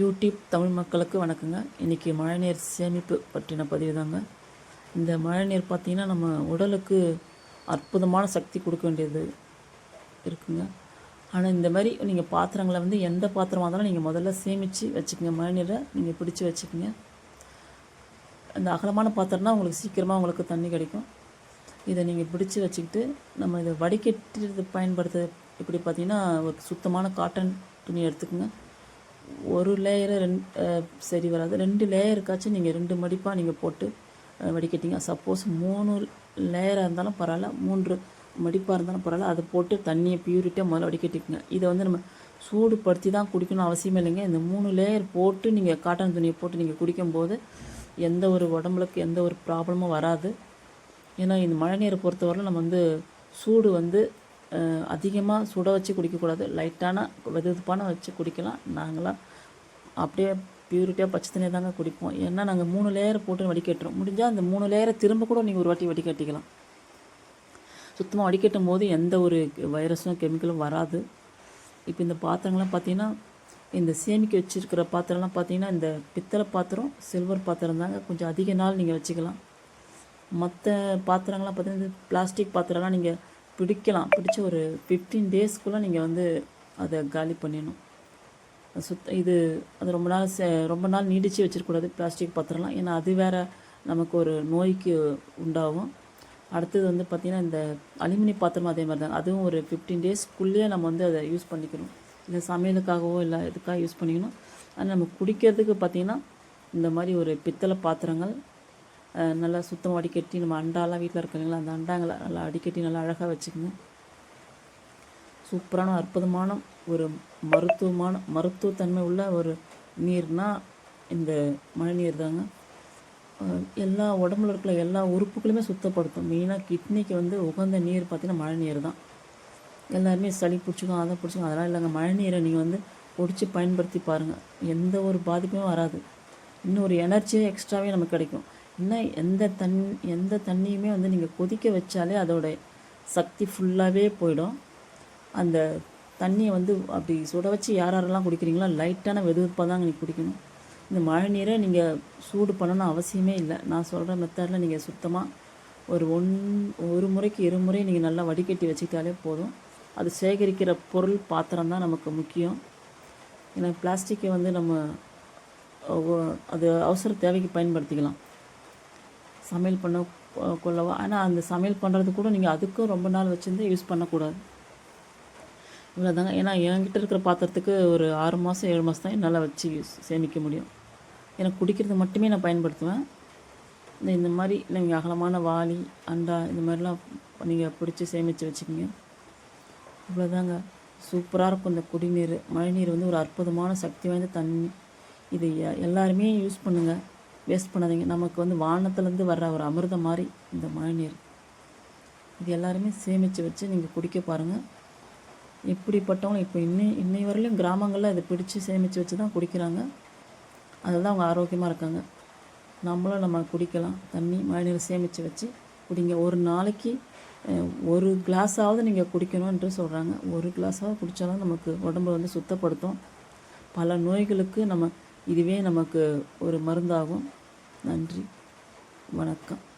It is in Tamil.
யூடியூப் தமிழ் மக்களுக்கு வணக்கங்க. இன்றைக்கி மழைநீர் சேமிப்பு பற்றின பதிவு தாங்க. இந்த மழைநீர் பார்த்திங்கன்னா நம்ம உடலுக்கு அற்புதமான சக்தி கொடுக்க வேண்டியது இருக்குங்க. ஆனால் இந்த மாதிரி நீங்கள் பாத்திரங்களை வந்து எந்த பாத்திரமாக இருந்தாலும் நீங்கள் முதல்ல சேமித்து வச்சுக்கோங்க. மழைநீரை நீங்கள் பிடிச்சி வச்சுக்கோங்க. அந்த அகலமான பாத்திரம்னா உங்களுக்கு சீக்கிரமாக உங்களுக்கு தண்ணி கிடைக்கும். இதை நீங்கள் பிடிச்சி வச்சுக்கிட்டு நம்ம இதை வடிகட்டுறது பயன்படுத்த எப்படி பார்த்தீங்கன்னா ஒரு சுத்தமான காட்டன் துணி எடுத்துக்கோங்க. ஒரு லேயரை ரெண்டு சரி வராது. ரெண்டு லேயருக்காச்சும் நீங்கள் ரெண்டு மடிப்பாக நீங்கள் போட்டு அஹ், சப்போஸ் மூணு லேயராக இருந்தாலும் பரவாயில்ல மூன்று மடிப்பாக இருந்தாலும் பரவாயில்ல அதை போட்டு தண்ணியை பியூரிட்டியாக முதல்ல வடிக்கட்டிக்கோங்க இதை வந்து நம்ம சூடுபடுத்தி தான் குடிக்கணும் அவசியம் இல்லைங்க. இந்த மூணு லேயர் போட்டு நீங்கள் காட்டன் துணியை போட்டு நீங்கள் குடிக்கும்போது எந்த ஒரு உடம்புக்கு எந்த ஒரு ப்ராப்ளமும் வராது. ஏன்னா இந்த மழை நீரை பொறுத்தவரை நம்ம வந்து சூடு வந்து அதிகமாக சுட வச்சு குடிக்கக்கூடாது. லைட்டான வெதுப்பான வச்சு குடிக்கலாம். நாங்களாம் அப்படியே பியூரிட்டியாக பச்சை தண்ணியை தாங்க குடிப்போம். ஏன்னா நாங்கள் மூணு லேயர் போட்டு வடிகட்டுறோம். முடிஞ்சால் அந்த மூணு லேயரை திரும்ப கூட நீங்கள் ஒரு வாட்டி வடிகட்டிக்கலாம். சுத்தமாக வடிகட்டும் போது எந்த ஒரு வைரஸும் கெமிக்கலும் வராது. இப்போ இந்த பாத்திரங்கள்லாம் பார்த்தீங்கன்னா இந்த சேமிக்க வச்சுருக்கிற பாத்திரம்லாம் பார்த்தீங்கன்னா இந்த பித்தளை பாத்திரம் சில்வர் பாத்திரம் தாங்க கொஞ்சம் அதிக நாள் நீங்கள் வச்சுக்கலாம். மற்ற பாத்திரங்கள்லாம் பார்த்தீங்கன்னா இந்த பிளாஸ்டிக் பாத்திரம்லாம் நீங்கள் பிடிக்கலாம். பிடிச்சி ஒரு ஃபிஃப்டீன் டேஸ்க்குள்ளே நீங்கள் வந்து அதை காலி பண்ணிடணும். அது சுத்த இது அது ரொம்ப நாள் சே ரொம்ப நாள் நீடித்து வச்சிருக்கக்கூடாது பிளாஸ்டிக் பாத்திரம்லாம். ஏன்னா அது வேறு நமக்கு ஒரு நோய்க்கு உண்டாகும். அடுத்தது வந்து பார்த்திங்கன்னா இந்த அலுமினி பாத்திரம் அதே மாதிரி தான். அதுவும் ஒரு ஃபிஃப்டீன் டேஸ்க்குள்ளேயே நம்ம வந்து அதை யூஸ் பண்ணிக்கணும். இல்லை சமையலுக்காகவோ இல்லை இதுக்காக யூஸ் பண்ணிக்கணும். ஆனால் நம்ம குடிக்கிறதுக்கு பார்த்திங்கன்னா இந்த மாதிரி ஒரு பித்தளை பாத்திரங்கள் நல்லா சுத்தமாக வடிகட்டி நம்ம அண்டாலாம் வீட்டில் இருக்குங்களா அந்த அண்டாங்களை நல்லா அடிக்கட்டி நல்லா அழகாக வச்சுக்கோங்க. சூப்பரான அற்புதமான ஒரு மருத்துவமான மருத்துவத்தன்மை உள்ள ஒரு நீர்னால் இந்த மழைநீர் தாங்க. எல்லா உடம்புல இருக்கிற எல்லா உறுப்புகளுமே சுத்தப்படுத்தும். மெயினாக கிட்னிக்கு வந்து உகந்த நீர் பார்த்திங்கன்னா மழை நீர் தான். எல்லாருமே சளி பிடிச்சிக்கும் அதை பிடிச்சிக்கும் அதெல்லாம் இல்லைங்க. மழை நீரை நீங்கள் வந்து பிடிச்சி பயன்படுத்தி பாருங்கள் எந்த ஒரு பாதிப்புமே வராது. இன்னும் ஒரு எனர்ஜியே எக்ஸ்ட்ராவே நமக்கு கிடைக்கும். இன்னும் எந்த தண் எந்த தண்ணியுமே வந்து நீங்கள் கொதிக்க வச்சாலே அதோட சக்தி ஃபுல்லாகவே போயிடும். அந்த தண்ணியை வந்து அப்படி சுட வச்சு யார் யாரெல்லாம் குடிக்கிறீங்களோ லைட்டான வெதுவெப்பாக தான் நீங்கள் குடிக்கணும். இந்த மழை நீரை நீங்கள் சூடு பண்ணணும் அவசியமே இல்லை. நான் சொல்கிற மெத்தடில் நீங்கள் சுத்தமாக ஒரு ஒன் ஒரு முறைக்கு இருமுறை நீங்கள் நல்லா வடிகட்டி வச்சுக்கிட்டாலே போதும். அது சேகரிக்கிற பொருள் பாத்திரம் தான் நமக்கு முக்கியம். ஏன்னா பிளாஸ்டிக்கை வந்து நம்ம அது அவசர தேவைக்கு பயன்படுத்திக்கலாம். சமையல் பண்ண கொள்ளவா. ஆனால் அந்த சமையல் பண்ணுறது கூட நீங்கள் அதுக்கும் ரொம்ப நாள் வச்சுருந்து யூஸ் பண்ணக்கூடாது. இவ்வளோதாங்க ஏன்னா என்கிட்ட இருக்கிற பாத்திரத்துக்கு ஒரு ஆறு மாதம் ஏழு மாதம் தான் என்னால் வச்சு யூஸ் சேமிக்க முடியும். எனக்கு குடிக்கிறது மட்டுமே நான் பயன்படுத்துவேன். இந்த இந்த மாதிரி நீங்கள் அகலமான வாளி அண்டா இந்த மாதிரிலாம் நீங்கள் பிடிச்சி சேமித்து வச்சுக்கிங்க. இவ்வளோதாங்க சூப்பராக இருக்கும் இந்த குடிநீர். மழைநீர் வந்து ஒரு அற்புதமான சக்தி வாய்ந்த தண்ணி. இது எ- எல்லாருமே யூஸ் பண்ணுங்கள் வேஸ்ட் பண்ணாதீங்க. நமக்கு வந்து வானத்துலேருந்து வர்ற ஒரு அமிர்தம் மாதிரி இந்த மழைநீர். இது எல்லாருமே சேமித்து வச்சு நீங்கள் குடிக்க பாருங்கள் இப்படிப்பட்டவங்க இப்போ இன்னை இன்னை வரையிலும் கிராமங்களில் அதை பிடிச்சி சேமித்து வச்சு தான் குடிக்கிறாங்க. அதில் தான் அவங்க ஆரோக்கியமாக இருக்காங்க. நம்மளும் நம்ம குடிக்கலாம். தண்ணி மழைநீர் சேமித்து வச்சு குடிங்க. ஒரு நாளைக்கு ஒரு கிளாஸாவது நீங்கள் குடிக்கணும்ன்று சொல்கிறாங்க ஒரு கிளாஸாவது குடித்தாலும் நமக்கு உடம்பு வந்து சுத்தப்படுத்தும். பல நோய்களுக்கு நம்ம இதுவே நமக்கு ஒரு மருந்தாகும். நன்றி. வணக்கம்.